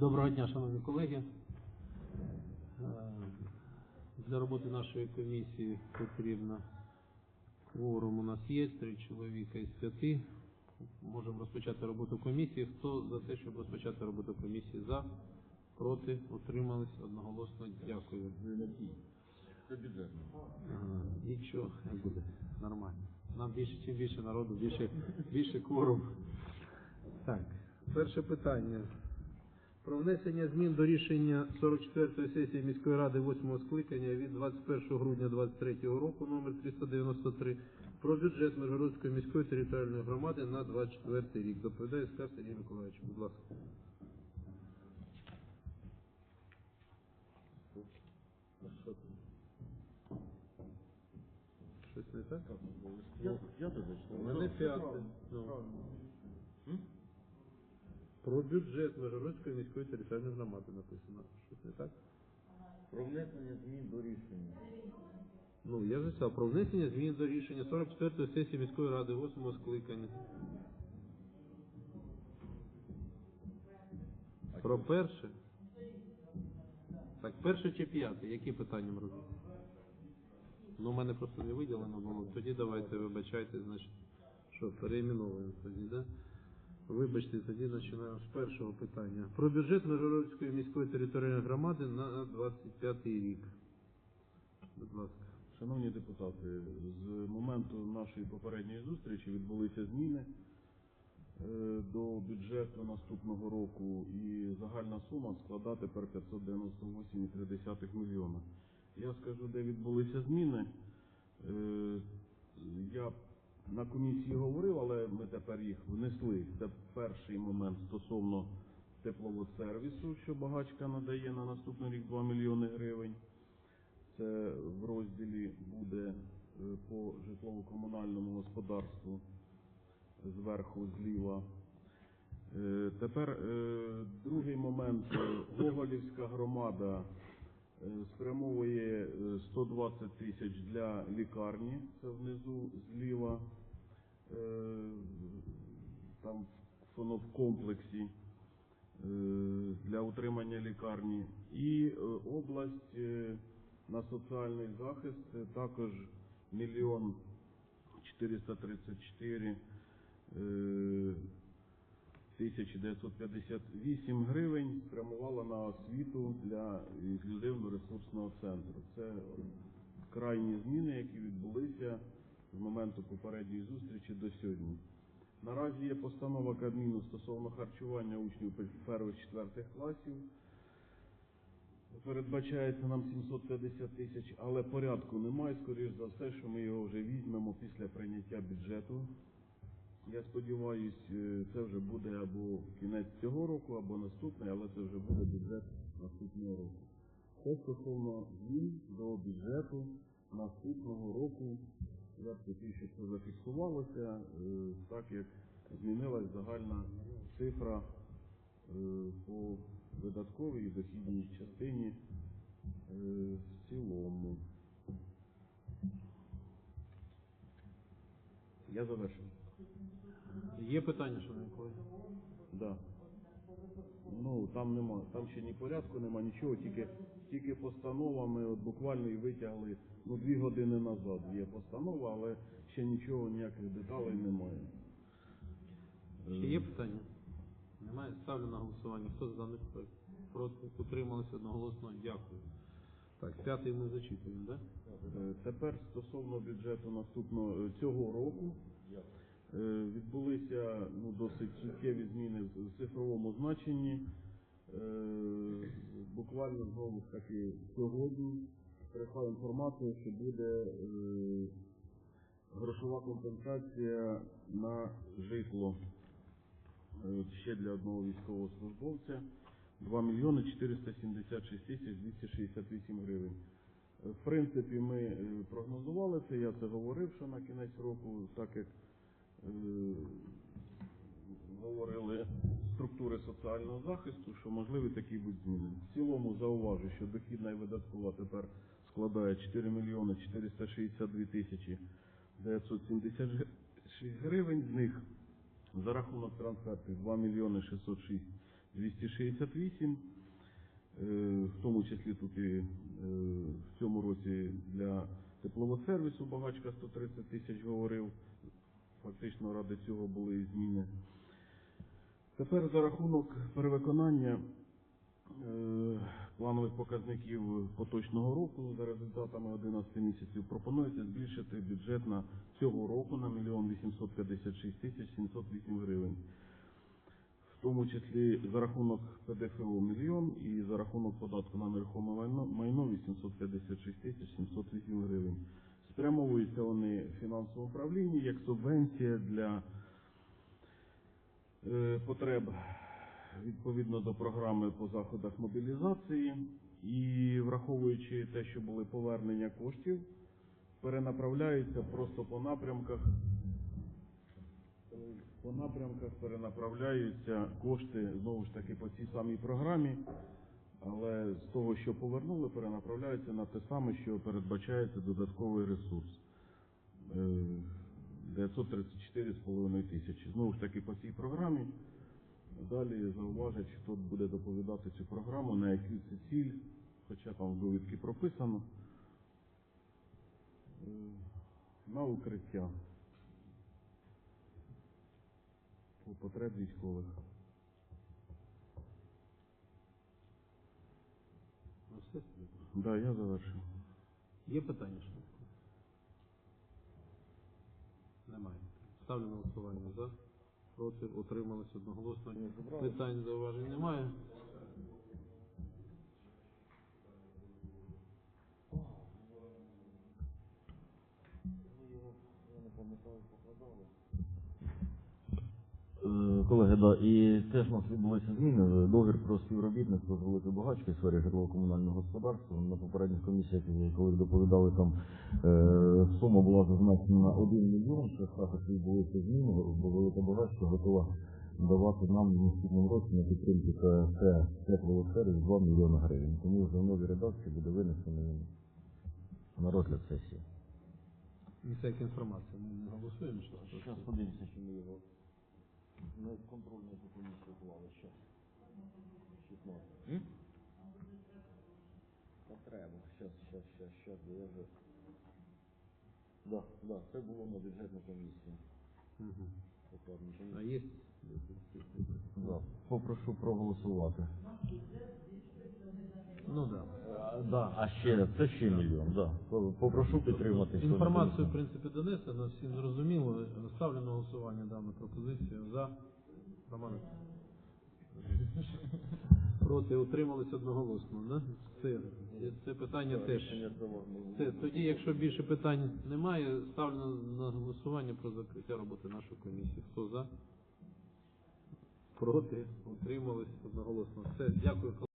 Доброго дня, шановні колеги. Е, Для роботи нашої комісії потрібно кворум у нас є, три чоловіка із п'яти. Можемо розпочати роботу комісії. Хто за те, щоб розпочати роботу комісії? За, проти, утримались одноголосно. Дякую. Ага, Нічого, як буде, нормально. Нам більше, чим більше народу, більше, більше кворум. Так, перше питання. Про внесення змін до рішення 44-ї сесії міської ради 8-го скликання від 21 грудня 2023 року номер 393 про бюджет Миргородської міської територіальної громади на 24 рік. Доповідає скар Сергій Миколаївич. Будь ласка. Щось не так? Я, я. У мене п'яте. Ну. Про бюджет Миргородської міської територіальної громади написано. Щось не так? Про внесення змін до рішення. Ну, я вже сказав, про внесення змін до рішення 44-ї сесії міської ради 8 скликання. Про перше? Так, перше чи п'яте? Які питання ми робимо? Ну, у мене просто не виділено було. Тоді давайте вибачайте, значить, що переіменовуємо тоді, да? Вибачте, тоді починаємо з першого питання. Про бюджет Миргородської міської територіальної громади на 25 рік. Будь ласка. Шановні депутати, з моменту нашої попередньої зустрічі відбулися зміни е, до бюджету наступного року і загальна сума складає тепер 598,3 мільйона. Я скажу, де відбулися зміни. Е, Я на комісії говорив, але ми тепер їх внесли. Це перший момент стосовно тепловодсервісу, що багачка надає на наступний рік 2 мільйони гривень. Це в розділі буде е, по житлово-комунальному господарству зверху зліва. Е, Тепер е, другий момент. Гоголівська громада спрямовує е, 120 тисяч для лікарні, це внизу зліва, е, там воно в комплексі е, для утримання лікарні. І е, область е, на соціальний захист е, також мільйон 434 е, тисячі 958 гривень спрямувала на освіту для інклюзивно-ресурсного центру. Це крайні зміни, які відбулися з моменту попередньої зустрічі до сьогодні. Наразі є постанова Кабміну стосовно харчування учнів перших-четвертих класів. Передбачається нам 750 тисяч, але порядку немає. Скоріш за все, що ми його вже візьмемо після прийняття бюджету. Я сподіваюся, це вже буде або кінець цього року, або наступний, але це вже буде бюджет наступного року. Це стосовно змін до бюджету наступного року. Я б хотів, це зафіксувалося, е, так як змінилась загальна цифра е, по видатковій і дохідній частині е, в цілому. Я завершив. Є питання, шановні колеги? Да. Ну там нема, там ще ні порядку нема, нічого, тільки тільки постанова ми от буквально і витягли ну дві години назад. Є постанова, але ще нічого, ніяких деталей немає. Ще є питання? Немає? Ставлю на голосування. Хто за них проти? Утрималися одноголосно. Дякую. Так, п'ятий ми зачитуємо, так? Е, Тепер стосовно бюджету наступного е, цього року е, відбулися ну, досить суттєві зміни в цифровому значенні. Е, Буквально знову ж таки сьогодні прийшла інформація, що буде е, грошова компенсація на житло е, ще для одного військовослужбовця 2 мільйони 476 тисяч 268 гривень. Е, В принципі, ми е, прогнозували це, я це говорив, що на кінець року, так як е, говорили структури соціального захисту, що можливі такі будуть зміни. В цілому зауважу, що дохідна і видаткова тепер складає 4 мільйони 462 тисячі 976 гривень, з них за рахунок трансфертів 2 мільйони 606 268, е, в тому числі тут і е, в цьому році для теплового сервісу багачка 130 тисяч говорив. Фактично ради цього були зміни. Тепер за рахунок перевиконання е, планових показників поточного року за результатами 11 місяців пропонується збільшити бюджет на цього року на 1 856 тисяч 708 гривень. В тому числі за рахунок ПДФО мільйон і за рахунок податку на нерухоме майно 856 тисяч 708 гривень. Спрямовуються вони в фінансовому управлінні як субвенція для е, потреб відповідно до програми по заходах мобілізації і враховуючи те, що були повернення коштів, перенаправляються просто по напрямках. По напрямках перенаправляються кошти знову ж таки по цій самій програмі, але з того, що повернули, перенаправляються на те саме, що передбачається додатковий ресурс. Е, 934,5 тисячі. Знову ж таки по цій програмі. Далі зауважать, хто буде доповідати цю програму, на яку це ціль, хоча там в довідки прописано. Е, На укриття. По потреб військових. Да, я завершив. Є питання ще? Немає. Ставлю на голосування за. Проти, утримались одноголосно. Питань, зауважень немає. Колеги, да, і теж у нас відбулися зміни. Договір про співробітництво з великою багачкою в сфері житлово-комунального господарства. На попередніх комісіях, е, коли доповідали, там е, сума була зазначена на 1 мільйон. Це також відбулися зміни, бо велика багачка готова давати нам в наступному році на підтримку КС теплого сервіс 2 мільйони гривень. Тому вже в новій редакції буде винесено на розгляд сесії. Ніяка інформація. Ми не голосуємо, що Зараз подивимося, чи ми його на контрольну комісію клали ще. 16. Та треба. Щас, щас, щас, щас, бо я вже. Да, да, це було на бюджетній комісії. А є? Да. Попрошу проголосувати. Ну так. А, да, а ще, це ще мільйон, да. Попрошу підтримати. Інформацію, в принципі, донесено, всім зрозуміло. Ставлю на голосування дану пропозицію. За. Роман. Проти утримались одноголосно, да? Це- Це питання теж. Все. Тоді, якщо більше питань немає, ставлю на- на голосування про закриття роботи нашої комісії. Хто за? Проти? Утримались одноголосно. Все. Дякую.